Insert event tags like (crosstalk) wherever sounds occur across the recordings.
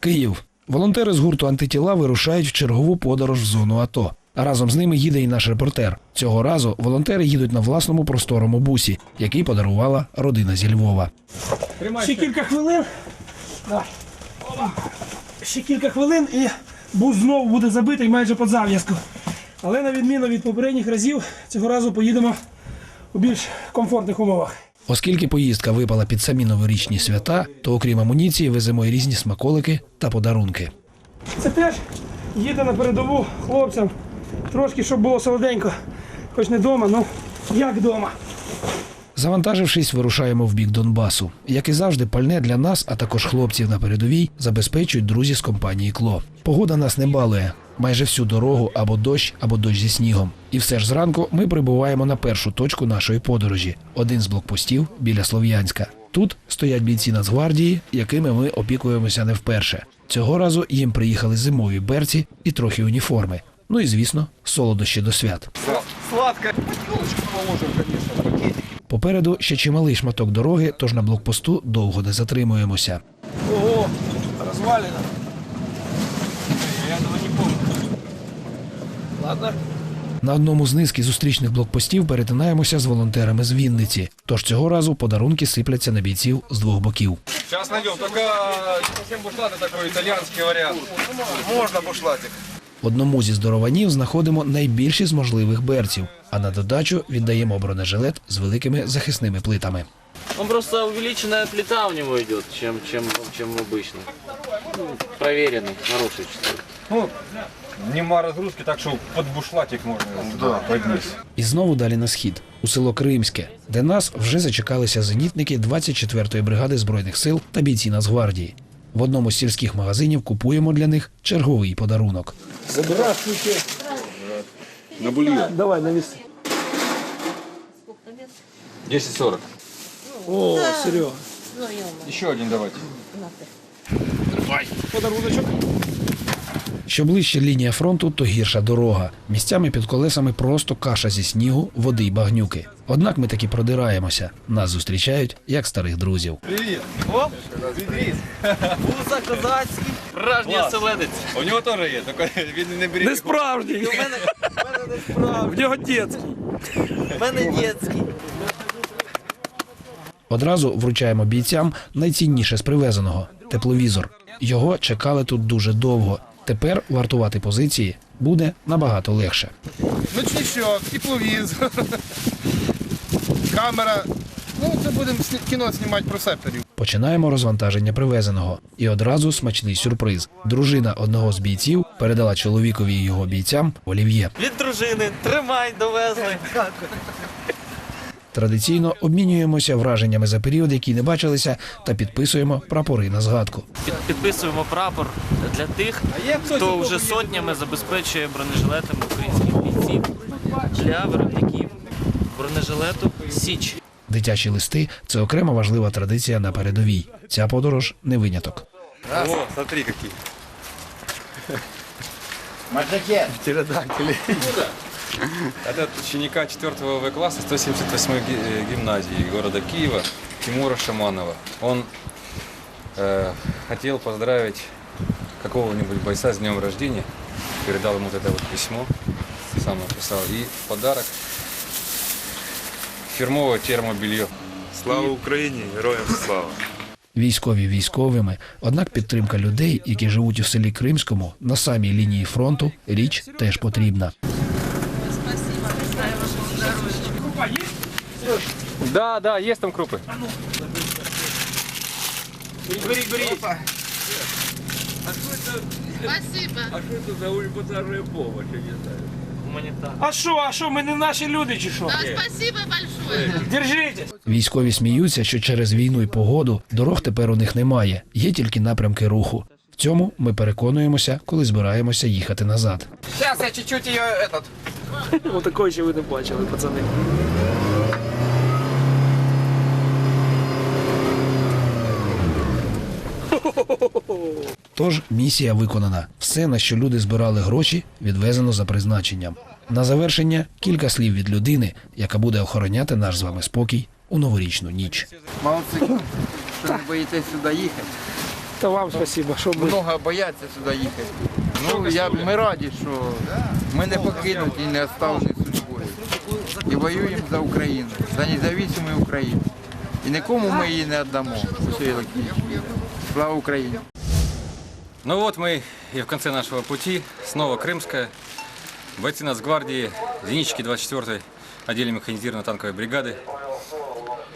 Київ. Волонтери з гурту антитіла вирушають в чергову подорож в зону АТО. Разом з ними їде і наш репортер. Цього разу волонтери їдуть на власному просторому бусі, який подарувала родина зі Львова. Ще кілька хвилин. Давай. Ще кілька хвилин і бус знову буде забитий майже під зав'язку. Але на відміну від попередніх разів, цього разу поїдемо у більш комфортних умовах. Оскільки поїздка випала під самі новорічні свята, то окрім амуніції веземо й різні смаколики та подарунки. Це теж їде на передову хлопцям. Трошки, щоб було солоденько. Хоч не вдома, ну як вдома. Завантажившись, вирушаємо в бік Донбасу. Як і завжди, пальне для нас, а також хлопців на передовій, забезпечують друзі з компанії Кло. Погода нас не балує. Майже всю дорогу або дощ, або дощ зі снігом. І все ж зранку ми прибуваємо на першу точку нашої подорожі один з блокпостів біля Слов'янська. Тут стоять бійці Нацгвардії, якими ми опікуємося не вперше. Цього разу їм приїхали зимові берці і трохи уніформи. Ну і звісно, солодощі до свят. Сладка Попереду ще чималий шматок дороги, тож на блокпосту довго не затримуємося. Ого, розвалено. Я этого не помню. Ладно. На одному з низки зустрічних блокпостів перетинаємося з волонтерами з Вінниці. Тож цього разу подарунки сипляться на бійців з двох боків. Сейчас найдем, только не совсем бушлаты такой итальянский вариант. Можно бушлатик. Одному зі здорованів знаходимо найбільші з можливих берців, а на додачу віддаємо бронежилет з великими захисними плитами. Он просто увеличенная плита у него идет, чем, чем, чем обычно. Ну, Проверенный, хороший число. Нема разгрузки, так что под бушлатик можно да. поднять. І знову далі на схід, у село Кримське, де нас вже зачекалися зенітники 24-ї бригади збройних сил та бійці Нацгвардії. В одному з сільських магазинів купуємо для них черговий подарунок. Здравствуйте. На бульон. Давай, навіси. 10-40. О, Серега. Еще один давайте. Подаруночок. Що ближче лінія фронту, то гірша дорога. Місцями під колесами просто каша зі снігу, води й багнюки. Однак ми таки продираємося. Нас зустрічають як старих друзів. Пузо козацький, справжній оселедець. У него тоже есть, только він не беріть. Не справжній. У мене, у мене не справді, В нього дітський. у мене дітський. Одразу вручаємо бійцям найцінніше з привезеного тепловізор. Його чекали тут дуже довго. Тепер вартувати позиції буде набагато легше. Ночничок, тепловізор, камера. Ну, це будемо кіно знімати про септорів. Починаємо розвантаження привезеного. І одразу смачний сюрприз. Дружина одного з бійців передала чоловікові і його бійцям олів'є. Від дружини, тримай, довезли. Традиційно обмінюємося враженнями за період, який не бачилися, та підписуємо прапори на згадку. Підписуємо прапор для тих, хто вже сотнями забезпечує бронежилетами українських бійців для виробників бронежилету Січ. Дитячі листи це окрема важлива традиція на передовій. Ця подорож не виняток. О, смотри какие. Это от ученика 4 В класса 178 ги- э, гимназии города Киева Тимура Шаманова. Он э, хотел поздравить какого-нибудь бойца с днем рождения. Передал ему вот это вот письмо, сам написал. И в подарок фирмовое термобелье. Слава Україні! Героям слава! Військові військовими, однак підтримка людей, які живуть у селі Кримському, на самій лінії фронту, річ теж потрібна. Да, да, есть там крупы. Бери, бери. Спасибо. Гуманітар. А що, а що, ми не наші люди чи що? Да, спасибо большое. Держите. Військові сміються, що через війну і погоду дорог тепер у них немає, є тільки напрямки руху. В цьому ми переконуємося, коли збираємося їхати назад. Сейчас я чуть-чуть ее этот. (laughs) Отакої ще ви не бачили, пацани. Тож місія виконана. Все, на що люди збирали гроші, відвезено за призначенням. На завершення кілька слів від людини, яка буде охороняти наш з вами спокій у новорічну ніч. Молодцы, что не боитесь сюда ехать. Та вам спасибо, що ми. Много бояться сюди їхати. Ну, я, ми раді, що ми не покинуті і не оставлені судьбою. І воюємо за Україну, за незалежну Україну. І нікому ми її не віддамо. Такі. Слава Україні! Ну вот мы и в конце нашего пути. Снова Крымская. Бойцы Нацгвардии, зенитчики 24-й отделе механизированной танковой бригады.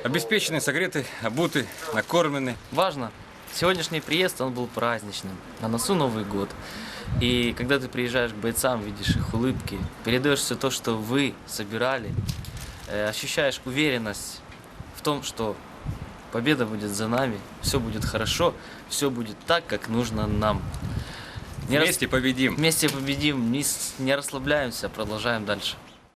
Обеспечены, согреты, обуты, накормлены. Важно, сегодняшний приезд, он был праздничным. На носу Новый год. И когда ты приезжаешь к бойцам, видишь их улыбки, передаешь все то, что вы собирали, э, ощущаешь уверенность в том, что победа будет за нами, все будет хорошо, все будет так, как нужно нам. Не рас- Вместе победим. Вместе победим, не, не расслабляемся, продолжаем дальше.